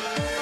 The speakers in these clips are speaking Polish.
No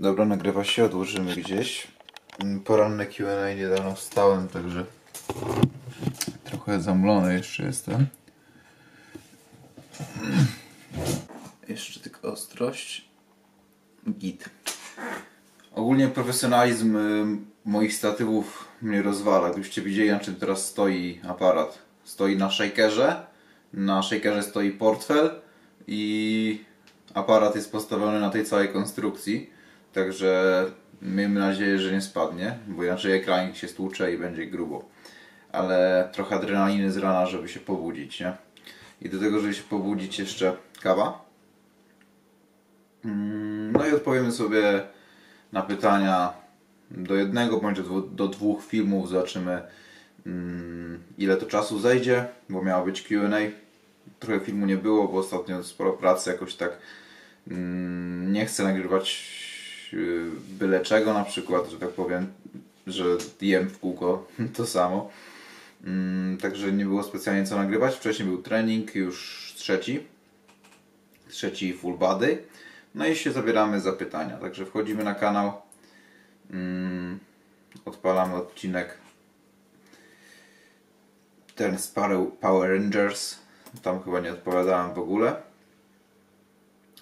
Dobra, nagrywa się, odłożymy gdzieś. Mm, Poranne Q&A niedawno wstałem, także trochę zamulony jeszcze jestem. Jeszcze tylko ostrość. Git. Ogólnie profesjonalizm y, moich statywów mnie rozwala. Gdybyście widzieli na czym teraz stoi aparat. Stoi na shakerze. Na shakerze stoi portfel i aparat jest postawiony na tej całej konstrukcji. Także miejmy nadzieję, że nie spadnie, bo inaczej ekranik się stłucze i będzie grubo. Ale trochę adrenaliny z rana, żeby się pobudzić, nie? I do tego, żeby się pobudzić jeszcze kawa. Mm, No i odpowiemy sobie na pytania do jednego bądź do dwóch filmów. Zobaczymy mm, ile to czasu zejdzie, bo miało być Q&A. Trochę filmu nie było, bo ostatnio sporo pracy jakoś tak mm, nie chcę nagrywać yy, byle czego, na przykład, że tak powiem, że jem w kółko to samo. Mm, Także nie było specjalnie co nagrywać. Wcześniej był trening, już trzeci. Trzeci full body. No i się zabieramy za pytania. Także wchodzimy na kanał. Mm, Odpalamy odcinek. Ten z Power Rangers. Tam chyba nie odpowiadałem w ogóle.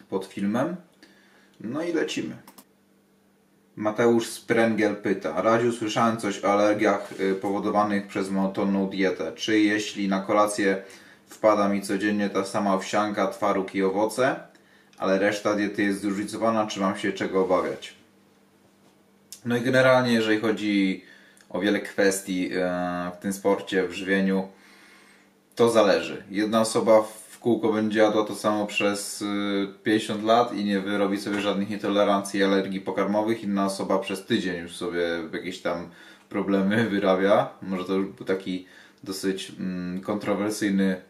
Pod filmem. No i lecimy. Mateusz Sprengel pyta. Radziu, słyszałem coś o alergiach y, powodowanych przez monotonną dietę. Czy jeśli na kolację wpada mi codziennie ta sama owsianka, twaróg i owoce, ale reszta diety jest zróżnicowana, czy mam się czego obawiać? No i generalnie, jeżeli chodzi o wiele kwestii e, w tym sporcie, w żywieniu, to zależy. Jedna osoba w kółko będzie jadła to samo przez y, 50 lat i nie wyrobi sobie żadnych nietolerancji i alergii pokarmowych. Inna osoba przez tydzień już sobie jakieś tam problemy wyrabia. Może to już był taki dosyć mm, kontrowersyjny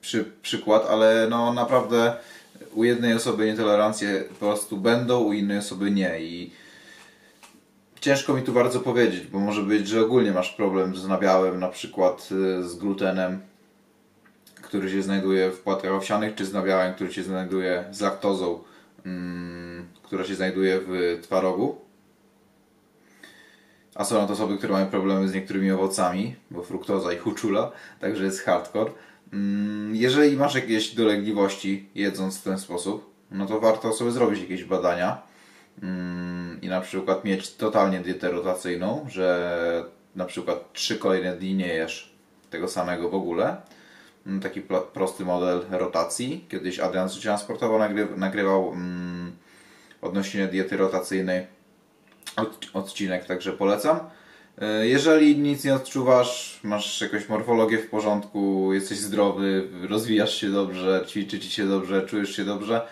przy, przykład, ale no naprawdę u jednej osoby nietolerancje po prostu będą, u innej osoby nie. I ciężko mi tu bardzo powiedzieć, bo może być, że ogólnie masz problem z nabiałem, na przykład y, z glutenem, który się znajduje w płatkach owsianych, czy z nabiałem, który się znajduje z laktozą, mm, która się znajduje w twarogu. A są to osoby, które mają problemy z niektórymi owocami, bo fruktoza ich uczula, także jest hardcore. Mm, jeżeli masz jakieś dolegliwości jedząc w ten sposób, no to warto sobie zrobić jakieś badania mm, i na przykład mieć totalnie dietę rotacyjną, że na przykład trzy kolejne dni nie jesz tego samego w ogóle. Mm, taki prosty model rotacji. Kiedyś Adrian z Życia Sportowo nagrywał mm, odnośnie diety rotacyjnej odcinek, także polecam. E, jeżeli nic nie odczuwasz, masz jakąś morfologię w porządku, jesteś zdrowy, rozwijasz się dobrze, ćwiczy ci się dobrze, czujesz się dobrze,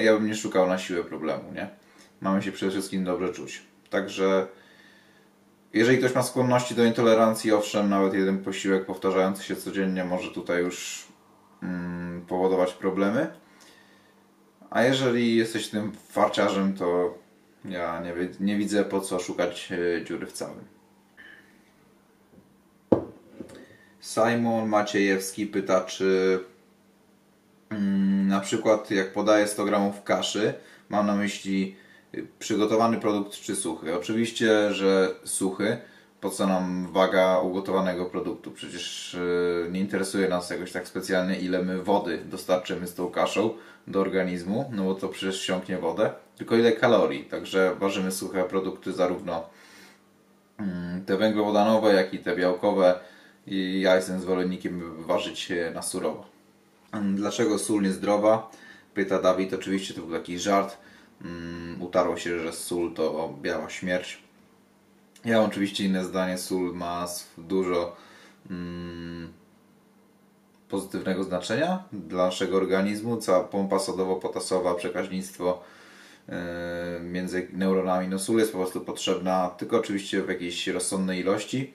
ja bym nie szukał na siłę problemu, nie? Mamy się przede wszystkim dobrze czuć. Także jeżeli ktoś ma skłonności do intolerancji, owszem, nawet jeden posiłek powtarzający się codziennie może tutaj już mm, powodować problemy. A jeżeli jesteś tym farciarzem, to ja nie, nie widzę po co szukać e, dziury w całym. Simon Maciejewski pyta, czy mm, na przykład jak podaję 100 gramów kaszy, mam na myśli przygotowany produkt czy suchy. Oczywiście, że suchy, po co nam waga ugotowanego produktu? Przecież y, nie interesuje nas jakoś tak specjalnie ile my wody dostarczymy z tą kaszą do organizmu, no bo to przecież siąknie wodę, tylko ile kalorii. Także ważymy suche produkty zarówno mm, te węglowodanowe, jak i te białkowe, i ja jestem zwolennikiem ważyć na surowo. Dlaczego sól niezdrowa? Pyta Dawid. Oczywiście to był taki żart. Um, utarło się, że sól to biała śmierć. Ja mam oczywiście inne zdanie. Sól ma dużo um, pozytywnego znaczenia dla naszego organizmu. Cała pompa sodowo-potasowa, przekaźnictwo yy, między neuronami. No sól jest po prostu potrzebna, tylko oczywiście w jakiejś rozsądnej ilości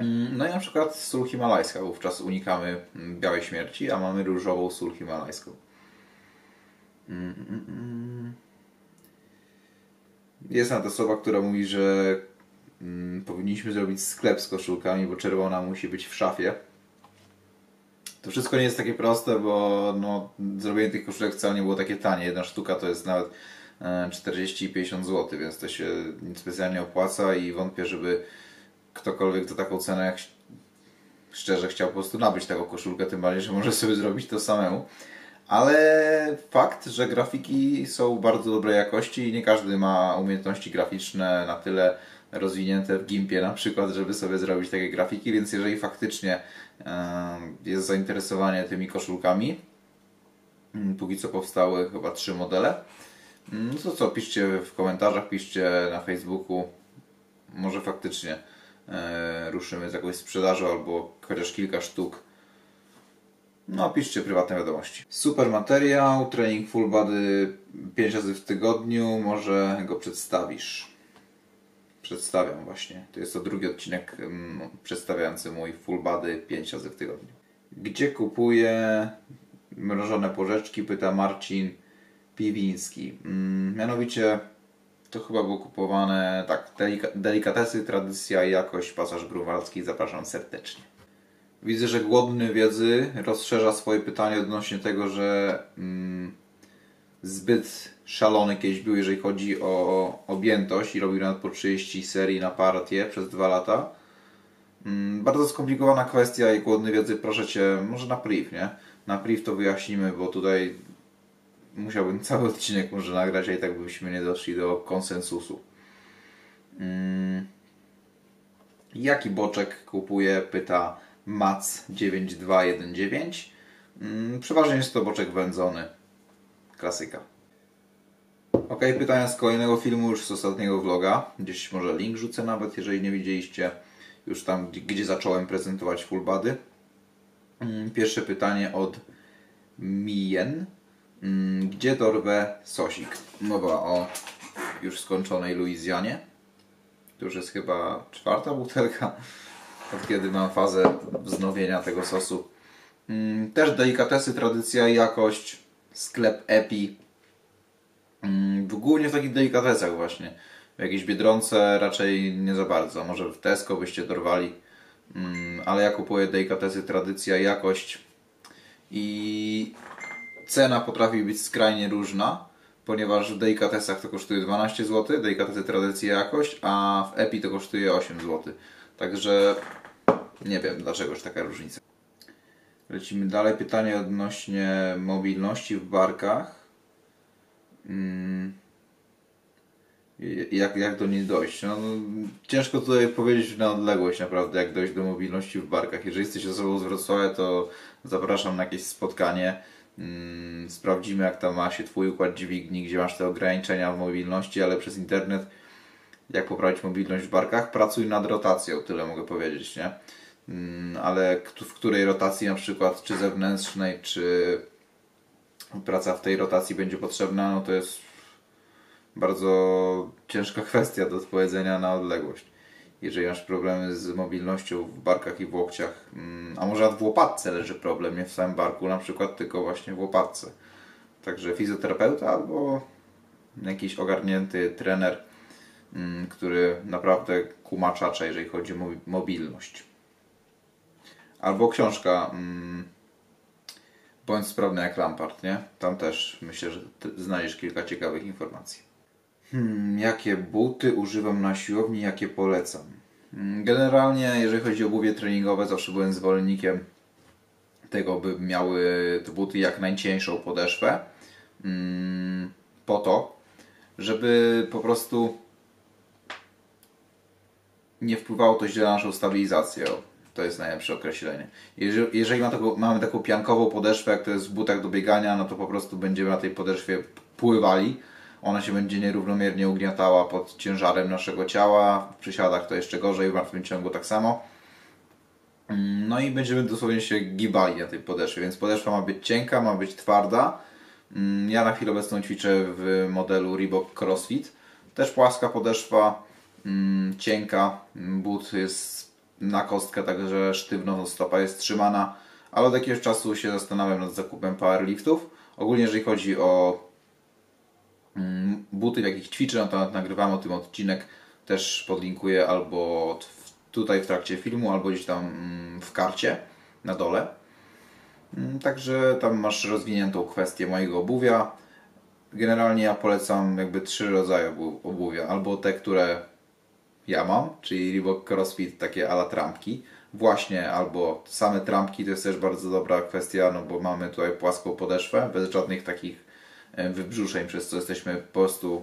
Mm, no i na przykład sól himalajska, wówczas unikamy mm, białej śmierci, a mamy różową sól himalajską. Mm, Jest nawet osoba, która mówi, że powinniśmy zrobić sklep z koszulkami, bo czerwona musi być w szafie. To wszystko nie jest takie proste, bo no, zrobienie tych koszulek wcale nie było takie tanie. Jedna sztuka to jest nawet 40 e, i 50 zł, więc to się specjalnie opłaca i wątpię, żeby ktokolwiek za taką cenę jak szczerze chciał po prostu nabyć taką koszulkę, tym bardziej, że może sobie zrobić to samemu. Ale fakt, że grafiki są bardzo dobrej jakości i nie każdy ma umiejętności graficzne na tyle rozwinięte w Gimpie na przykład, żeby sobie zrobić takie grafiki, więc jeżeli faktycznie jest zainteresowanie tymi koszulkami, mm, póki co powstały chyba trzy modele, mm, no to co, piszcie w komentarzach, piszcie na Facebooku, może faktycznie e, ruszymy z jakąś sprzedażą albo chociaż kilka sztuk. No, piszcie prywatne wiadomości. Super materiał, trening full body 5 razy w tygodniu, może go przedstawisz. Przedstawiam właśnie. To jest to drugi odcinek um, przedstawiający mój full body 5 razy w tygodniu. Gdzie kupuję mrożone porzeczki? Pyta Marcin Piwiński. Um, mianowicie to chyba było kupowane, tak, delika, delikatesy, tradycja i jakość, pasaż grunwaldzki, zapraszam serdecznie. Widzę, że głodny wiedzy rozszerza swoje pytanie odnośnie tego, że mm, zbyt szalony kiedyś był, jeżeli chodzi o objętość i robił nawet po 30 serii na partię przez dwa lata. Mm, bardzo skomplikowana kwestia i głodny wiedzy, proszę Cię, może na priv, nie? Na priv to wyjaśnimy, bo tutaj musiałbym cały odcinek może nagrać, a i tak byśmy nie doszli do konsensusu. Hmm. Jaki boczek kupuję? Pyta Mac9219. Hmm, przeważnie jest to boczek wędzony. Klasyka. Ok, pytania z kolejnego filmu, już z ostatniego vloga. Gdzieś może link rzucę nawet, jeżeli nie widzieliście już tam, gdzie zacząłem prezentować full body. Hmm, pierwsze pytanie od Mien. Mm, gdzie dorwę sosik? Mowa o już skończonej Luizjanie. To już jest chyba czwarta butelka, od kiedy mam fazę wznowienia tego sosu. Mm, też delikatesy, tradycja i jakość. Sklep Epi. Mm, głównie w takich delikatesach właśnie. W jakiejś Biedronce raczej nie za bardzo. Może w Tesco byście dorwali. Ale ja kupuję delikatesy, tradycja i jakość. I cena potrafi być skrajnie różna, ponieważ w delikatesach to kosztuje 12 zł, delikatesy tradycja jakość, a w Epi to kosztuje 8 zł. Także nie wiem dlaczegoż taka różnica. Lecimy dalej. Pytanie odnośnie mobilności w barkach. Mm. Jak, jak do niej dojść? No, ciężko tutaj powiedzieć na odległość naprawdę, jak dojść do mobilności w barkach. Jeżeli jesteś osobą z Wrocławia, to zapraszam na jakieś spotkanie. Mm, sprawdzimy, jak tam ma się Twój układ dźwigni, gdzie masz te ograniczenia w mobilności, ale przez internet, jak poprawić mobilność w barkach, pracuj nad rotacją, tyle mogę powiedzieć, nie? Mm, ale w której rotacji na przykład, czy zewnętrznej, czy praca w tej rotacji będzie potrzebna, no to jest bardzo ciężka kwestia do odpowiedzenia na odległość. Jeżeli masz problemy z mobilnością w barkach i w łokciach, mm, a może w łopatce leży problem, nie w samym barku, na przykład tylko właśnie w łopatce. Także fizjoterapeuta albo jakiś ogarnięty trener, mm, który naprawdę kumaczacza, jeżeli chodzi o mobilność. Albo książka mm, Bądź sprawny jak Lampard, nie? Tam też myślę, że znajdziesz kilka ciekawych informacji. Hmm, jakie buty używam na siłowni, jakie polecam? Hmm, generalnie, jeżeli chodzi o obuwie treningowe, zawsze byłem zwolennikiem tego, by miały te buty jak najcieńszą podeszwę. Hmm, po to, żeby po prostu nie wpływało to źle na naszą stabilizację. To jest najlepsze określenie. Jeżeli, jeżeli ma taką, mamy taką piankową podeszwę, jak to jest w butach do biegania, no to po prostu będziemy na tej podeszwie pływali. Ona się będzie nierównomiernie ugniatała pod ciężarem naszego ciała. W przysiadach to jeszcze gorzej, w martwym ciągu tak samo. Mm, no i będziemy dosłownie się gibali na tej podeszwie, więc podeszwa ma być cienka, ma być twarda. Mm, ja na chwilę obecną ćwiczę w modelu Reebok CrossFit. Też płaska podeszwa, mm, cienka. But jest na kostkę, także sztywno stopa jest trzymana, ale od jakiegoś czasu się zastanawiam nad zakupem powerliftów. Ogólnie jeżeli chodzi o mm, buty, w jakich ćwiczę, no to nagrywam o tym odcinek, też podlinkuję albo tutaj w trakcie filmu, albo gdzieś tam mm, w karcie na dole. Mm, także tam masz rozwiniętą kwestię mojego obuwia. Generalnie ja polecam jakby trzy rodzaje obuwia. Albo te, które ja mam, czyli Reebok CrossFit, takie ala trampki. Właśnie, albo same trampki to jest też bardzo dobra kwestia, no bo mamy tutaj płaską podeszwę, bez żadnych takich e, wybrzuszeń, przez co jesteśmy po prostu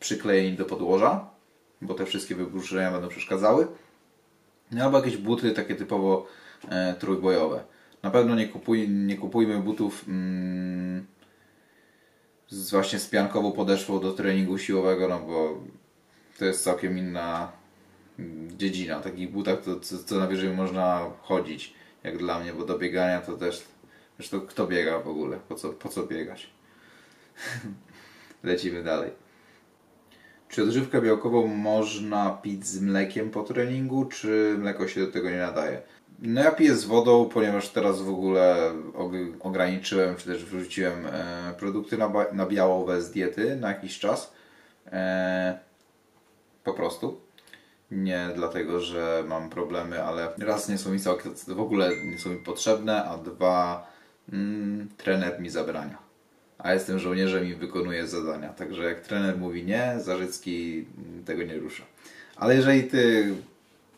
przyklejeni do podłoża, bo te wszystkie wybrzuszenia będą przeszkadzały. No, albo jakieś buty takie typowo e, trójbojowe. Na pewno nie, kupuj, nie kupujmy butów mm, z właśnie z piankową podeszwą do treningu siłowego, no bo to jest całkiem inna dziedzina. Takich butach to co, co najwyżej można chodzić, jak dla mnie, bo do biegania to też. Zresztą kto biega w ogóle? Po co, po co biegać? Lecimy dalej. Czy odżywkę białkową można pić z mlekiem po treningu, czy mleko się do tego nie nadaje? No ja piję z wodą, ponieważ teraz w ogóle ograniczyłem, czy też wrzuciłem e, produkty na, białowe z diety na jakiś czas. Po prostu. Nie dlatego, że mam problemy, ale raz nie są mi w ogóle nie są mi potrzebne, a dwa mm, trener mi zabrania. A jestem żołnierzem i wykonuję zadania. Także jak trener mówi nie, Zarzycki tego nie rusza. Ale jeżeli ty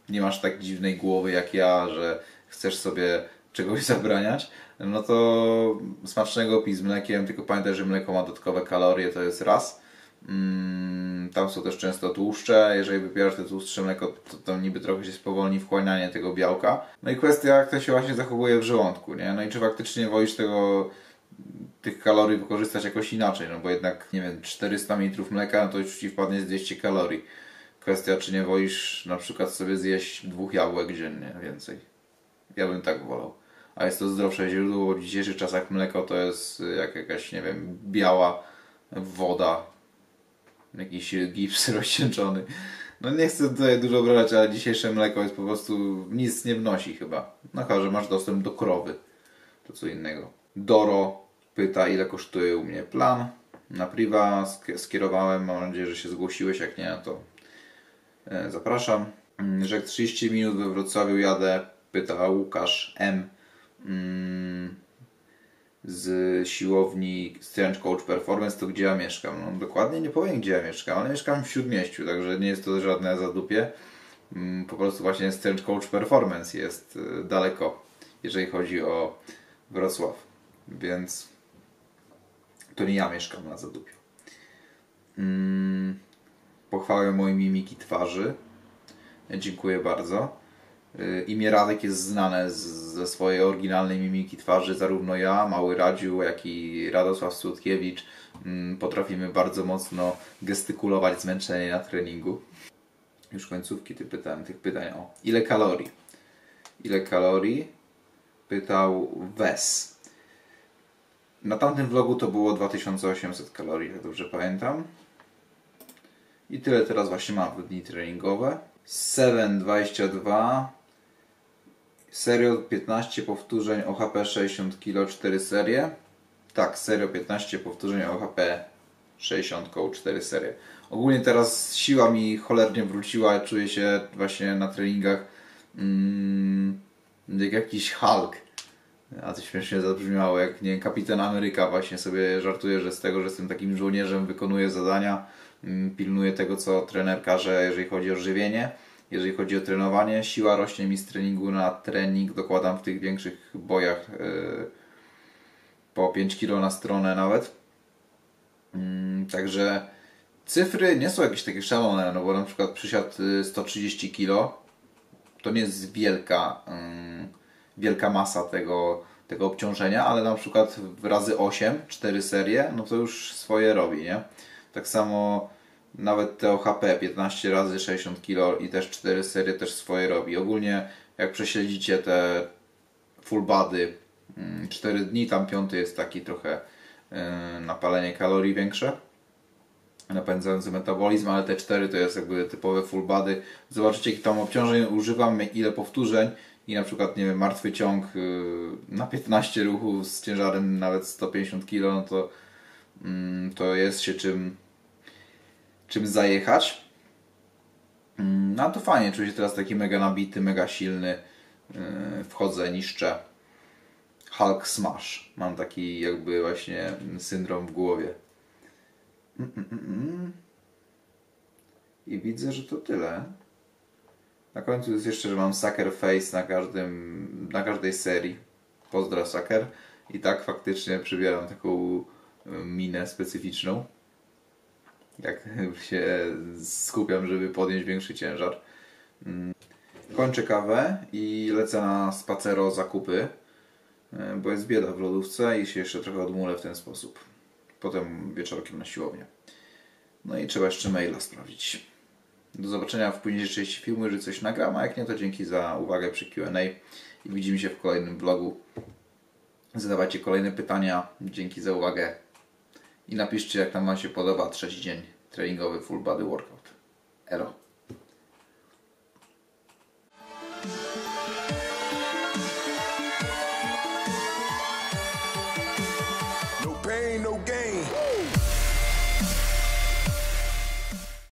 nie masz tak dziwnej głowy jak ja, że chcesz sobie czegoś zabraniać, no to smacznego pij z mlekiem, tylko pamiętaj, że mleko ma dodatkowe kalorie, to jest raz. Mm, tam są też często tłuszcze. Jeżeli wybierasz te tłustsze mleko, to, niby trochę się spowolni wchłanianie tego białka. No i kwestia, jak to się właśnie zachowuje w żołądku, nie? No i czy faktycznie wolisz tego tych kalorii wykorzystać jakoś inaczej, no bo jednak, nie wiem, 400 ml mleka, no to już Ci wpadnie z 200 kalorii. Kwestia, czy nie wolisz na przykład sobie zjeść dwóch jabłek dziennie więcej. Ja bym tak wolał. A jest to zdrowsze źródło, w dzisiejszych czasach mleko to jest jak jakaś, nie wiem, biała woda, jakiś gips rozcieńczony. No nie chcę tutaj dużo brać, ale dzisiejsze mleko jest po prostu nic nie wnosi chyba. No chyba, że masz dostęp do krowy. To co innego. Doro pyta ile kosztuje u mnie plan. Na priwa skierowałem, mam nadzieję, że się zgłosiłeś, jak nie, to e, zapraszam. Mm, że jak 30 minut we Wrocławiu jadę, pyta Łukasz M. Mm, z siłowni Strength Coach Performance, to gdzie ja mieszkam? No dokładnie nie powiem gdzie ja mieszkam, ale mieszkam w Śródmieściu, także nie jest to żadne zadupie. Mm, Po prostu właśnie Strength Coach Performance jest y, daleko, jeżeli chodzi o Wrocław, więc to nie ja mieszkam na zadupiu. Mm, Pochwałę mojej mimiki twarzy. Dziękuję bardzo. Y, Imię Radek jest znane z, ze swojej oryginalnej mimiki twarzy. Zarówno ja, Mały Radziu, jak i Radosław Słodkiewicz mm, potrafimy bardzo mocno gestykulować zmęczenie na treningu. Już końcówki ty pytałem, tych pytań. O, ile kalorii? Ile kalorii? Pytał Wes. Na tamtym vlogu to było 2800 kalorii, jak dobrze pamiętam. I tyle teraz właśnie mam w dni treningowe. 7,22 Serio 15 powtórzeń OHP 60 kg 4 serie. Tak, serio 15 powtórzeń OHP 60 koło 4 serie. Ogólnie teraz siła mi cholernie wróciła, czuję się właśnie na treningach mm, jak jakiś Hulk. A to śmiesznie zabrzmiało, jak nie kapitan Ameryka właśnie sobie żartuje, że z tego, że jestem takim żołnierzem, wykonuję zadania, mm, pilnuję tego, co trener każe, jeżeli chodzi o żywienie. Jeżeli chodzi o trenowanie, siła rośnie mi z treningu na trening, dokładam w tych większych bojach yy, po 5 kg na stronę nawet. Mm, Także cyfry nie są jakieś takie szalone, no bo na przykład przysiad y, 130 kg to nie jest wielka, ym, wielka masa tego, tego obciążenia, ale na przykład razy 8, 4 serie, no to już swoje robi, nie? Tak samo nawet te OHP 15 razy 60 kg i też 4 serie też swoje robi. Ogólnie jak prześledzicie te full body 4 dni, tam piąty jest taki trochę yy, napalenie kalorii większe napędzający metabolizm, ale te 4 to jest jakby typowe full body. Zobaczycie, jakich tam obciążeń używam, ile powtórzeń i na przykład, nie wiem, martwy ciąg yy, na 15 ruchów z ciężarem nawet 150 kg, no to, mm, to jest się czym, czym zajechać. Mm, No to fajnie, czuję się teraz taki mega nabity, mega silny. Yy, Wchodzę, niszczę. Hulk Smash. Mam taki jakby właśnie syndrom w głowie. I widzę, że to tyle. Na końcu jest jeszcze, że mam Sucker Face na, każdym, na każdej serii. Pozdra Sucker. I tak faktycznie przybieram taką y, minę specyficzną. Jak się skupiam, żeby podnieść większy ciężar. Mm. Kończę kawę i lecę na spacero zakupy, y, bo jest bieda w lodówce i się jeszcze trochę odmulę w ten sposób. Potem wieczorkiem na siłownię. No i trzeba jeszcze maila sprawdzić. Do zobaczenia w późniejszej części filmu, jeżeli coś nagram, a jak nie, to dzięki za uwagę przy Q&A i widzimy się w kolejnym vlogu. Zadawajcie kolejne pytania, dzięki za uwagę i napiszcie, jak tam Wam się podoba trzeci dzień treningowy full body workout. Elo.